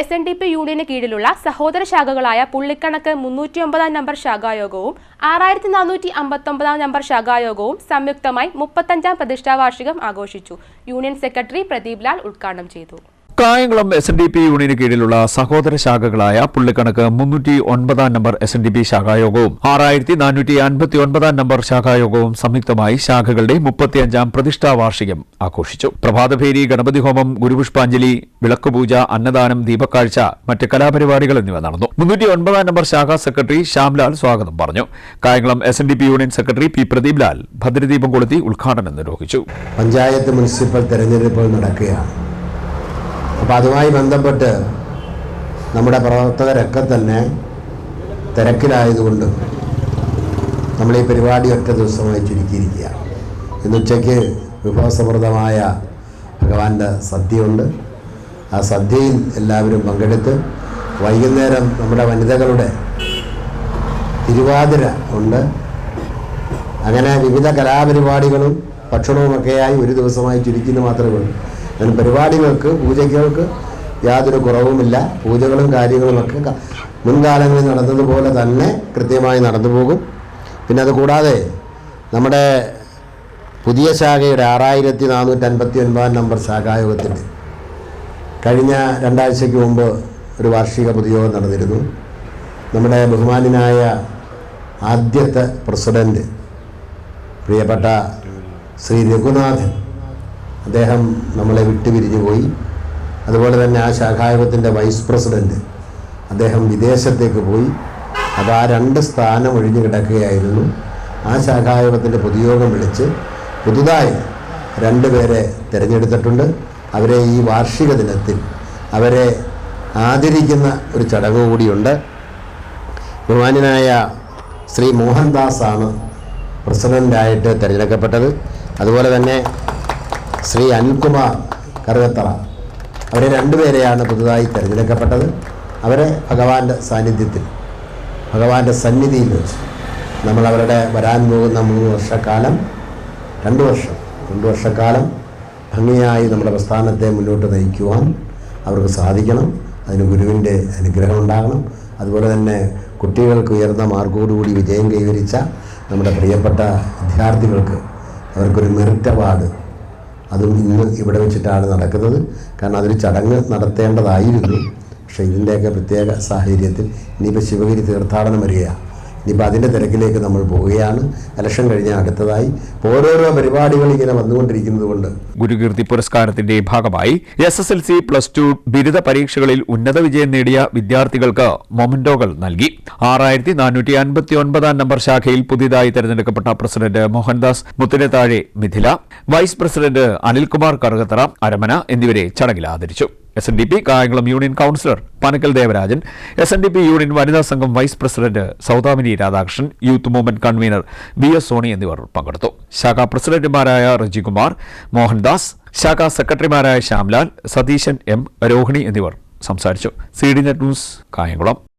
S N D P യൂണിയന് കീഴിലുള്ള സഹോദര ശാഖകളായ പുള്ളിക്കണക്ക് മുന്നൂറ്റി ഒമ്പതാം നമ്പർ ശാഖായോഗവും ആറായിരത്തി നാനൂറ്റി അമ്പത്തൊമ്പതാം നമ്പർ ശാഖായോഗവും സംയുക്തമായി മുപ്പത്തഞ്ചാം പ്രതിഷ്ഠാവാർഷികം ആഘോഷിച്ചു. യൂണിയൻ സെക്രട്ടറി പ്രദീപ് ലാൽ ഉദ്ഘാടനം ചെയ്തു. Kayamkulam S N D P യൂണിയന് കീഴിലുള്ള സഹോദര ശാഖകളായ പുള്ളിക്കണക്ക് മുന്നൂറ്റി ഒൻപതാം number S N D P ശാഖായോഗവും ആറായിരത്തി നാനൂറ്റി അൻപത്തി ഒൻപതാം നമ്പർ ശാഖായോഗവും സംയുക്തമായി ശാഖകളുടെ മുപ്പത്തിയഞ്ചാം പ്രതിഷ്ഠാ വാർഷികം ആഘോഷിച്ചു. പ്രഭാതഭേരി ഗണപതി ഹോമം ഗുരുപുഷ്പാഞ്ജലി വിളക്കുപൂജ അന്നദാനം ദീപക്കാഴ്ച മറ്റ് കലാപരിപാടികൾ എന്നിവ നടന്നു. മുന്നൂറ്റി ഒൻപതാം നമ്പർ ശാഖാ സെക്രട്ടറി ശ്യാംലാൽ സ്വാഗതം പറഞ്ഞു. Kayamkulam S N D P union secretary P Pradeep Lal ഭദ്രദീപം കൊളുത്തി ഉദ്ഘാടനം നിർവഹിച്ചു. പഞ്ചായത്ത് മുനിസിപ്പൽ തെരഞ്ഞെടുപ്പുകൾ നടക്കുകയാണ്. അപ്പോൾ അതുമായി ബന്ധപ്പെട്ട് നമ്മുടെ പ്രവർത്തകരൊക്കെ തന്നെ തിരക്കിലായതുകൊണ്ട് നമ്മൾ ഈ പരിപാടി ഒറ്റ ദിവസമായി ചുരുക്കിയിരിക്കുക. ഇന്ന് ഉച്ചയ്ക്ക് വിഭവസമൃദ്ധമായ ഭഗവാന്റെ സദ്യയുണ്ട്. ആ സദ്യയിൽ എല്ലാവരും പങ്കെടുത്ത് വൈകുന്നേരം നമ്മുടെ വനിതകളുടെ തിരുവാതിര ഉണ്ട്. അങ്ങനെ വിവിധ കലാപരിപാടികളും ഭക്ഷണവുമൊക്കെയായി ഒരു ദിവസമായി ചുരുക്കിയെന്ന് മാത്രമേ ഉള്ളൂ. അതിന് പരിപാടികൾക്ക് പൂജകൾക്ക് യാതൊരു കുറവുമില്ല. പൂജകളും കാര്യങ്ങളുമൊക്കെ മുൻകാലങ്ങളിൽ നടന്നതുപോലെ തന്നെ കൃത്യമായി നടന്നു പോകും. പിന്നെ അതുകൂടാതെ നമ്മുടെ പുതിയ ശാഖയുടെ ആറായിരത്തി നാനൂറ്റി അൻപത്തി ഒൻപതാം നമ്പർ ശാഖായോഗത്തിന്റെ കഴിഞ്ഞ രണ്ടാഴ്ചയ്ക്ക് മുമ്പ് ഒരു വാർഷിക പൊതുയോഗം നടന്നിരുന്നു. നമ്മുടെ ബഹുമാനായ ആദ്യത്തെ പ്രസിഡന്റ് പ്രിയപ്പെട്ട ശ്രീ രഘുനാഥൻ അദ്ദേഹം നമ്മളെ വിട്ടുപിരിഞ്ഞു പോയി. അതുപോലെ തന്നെ ആ ശാഖായോഗത്തിന്റെ വൈസ് പ്രസിഡന്റ് അദ്ദേഹം വിദേശത്തേക്ക് പോയി. അത് ആ രണ്ട് സ്ഥാനം ഒഴിഞ്ഞു കിടക്കുകയായിരുന്നു. ആ ശാഖായോഗത്തിന്റെ പൊതുയോഗം വിളിച്ച് പുതുതായി രണ്ട് പേരെ തിരഞ്ഞെടുത്തിട്ടുണ്ട്. അവരെ ഈ വാർഷിക ദിനത്തിൽ അവരെ ആദരിക്കുന്ന ഒരു ചടങ്ങ് കൂടിയുണ്ട്. ബഹുമാനായ ശ്രീ മോഹൻദാസാണ് പ്രസിഡന്റായിട്ട് തിരഞ്ഞെടുക്കപ്പെട്ടത്. അതുപോലെ തന്നെ ശ്രീ അനിൽകുമാർ കറുകത്തറ. അവരെ രണ്ടുപേരെയാണ് പുതുതായി തിരഞ്ഞെടുക്കപ്പെട്ടത്. അവരെ ഭഗവാന്റെ സാന്നിധ്യത്തിൽ ഭഗവാന്റെ സന്നിധിയിൽ വെച്ച് നമ്മൾ അവരുടെ വരാൻ പോകുന്ന മൂന്ന് വർഷക്കാലം രണ്ട് വർഷം രണ്ട് വർഷക്കാലം ഭംഗിയായി നമ്മുടെ പ്രസ്ഥാനത്തെ മുന്നോട്ട് നയിക്കുവാൻ അവർക്ക് സാധിക്കണം. അതിന് ഗുരുവിന്റെ അനുഗ്രഹം ഉണ്ടാകണം. അതുപോലെ തന്നെ കുട്ടികൾക്ക് ഉയർന്ന മാർക്കോടുകൂടി വിജയം കൈവരിച്ച നമ്മുടെ പ്രിയപ്പെട്ട വിദ്യാർത്ഥികൾക്ക് അവർക്കൊരു മെറിറ്റ് അവാർഡ് അതും ഇന്ന് ഇവിടെ വെച്ചിട്ടാണ് നടക്കുന്നത്. കാരണം അതൊരു ചടങ്ങ് നടത്തേണ്ടതായിരുന്നു. പക്ഷേ ഇതിന്റെയൊക്കെ പ്രത്യേക സാഹചര്യത്തിൽ ഇനിയിപ്പോൾ ശിവഗിരി തീർത്ഥാടനം വരികയാണ്. ഇനിയിപ്പോൾ അതിന്റെ തിരക്കിലേക്ക് നമ്മൾ പോവുകയാണ്. ഇലക്ഷൻ കഴിഞ്ഞ അടുത്തതായി. ഓരോരോ പരിപാടികൾ ഇങ്ങനെ വന്നുകൊണ്ടിരിക്കുന്നത് കൊണ്ട് ഗുരുകീർത്തി പുരസ്കാരത്തിന്റെ ഭാഗമായി S S L C plus two ബിരുദ പരീക്ഷകളിൽ ഉന്നത വിജയം നേടിയ വിദ്യാർത്ഥികൾക്ക് മൊമന്റോകൾ നൽകി. ആറായിരത്തി നാനൂറ്റി അൻപത്തി ഒൻപതാം നമ്പർ ശാഖയിൽ പുതിയതായി തെരഞ്ഞെടുക്കപ്പെട്ട president Mohandas Muthinathazhe Mithila vice president Anilkumar Karukathara Aramana എന്നിവരെ ചടങ്ങിൽ ആദരിച്ചു. S N D P Kayamkulam union councillor Panakkal Devarajan S N D P union വനിതാ സംഘം vice president Soudamini Radhakrishnan youth movement convener V S Soni എന്നിവർ പങ്കെടുത്തു. ശാഖാ പ്രസിഡന്റുമാരായ റജികുമാർ മോഹൻദാസ് ശാഖാ സെക്രട്ടറിമാരായ ശ്യാംലാൽ സതീശൻ എം രോഹിണി എന്നിവർ സംസാരിച്ചു. C D net news Kayamkulam.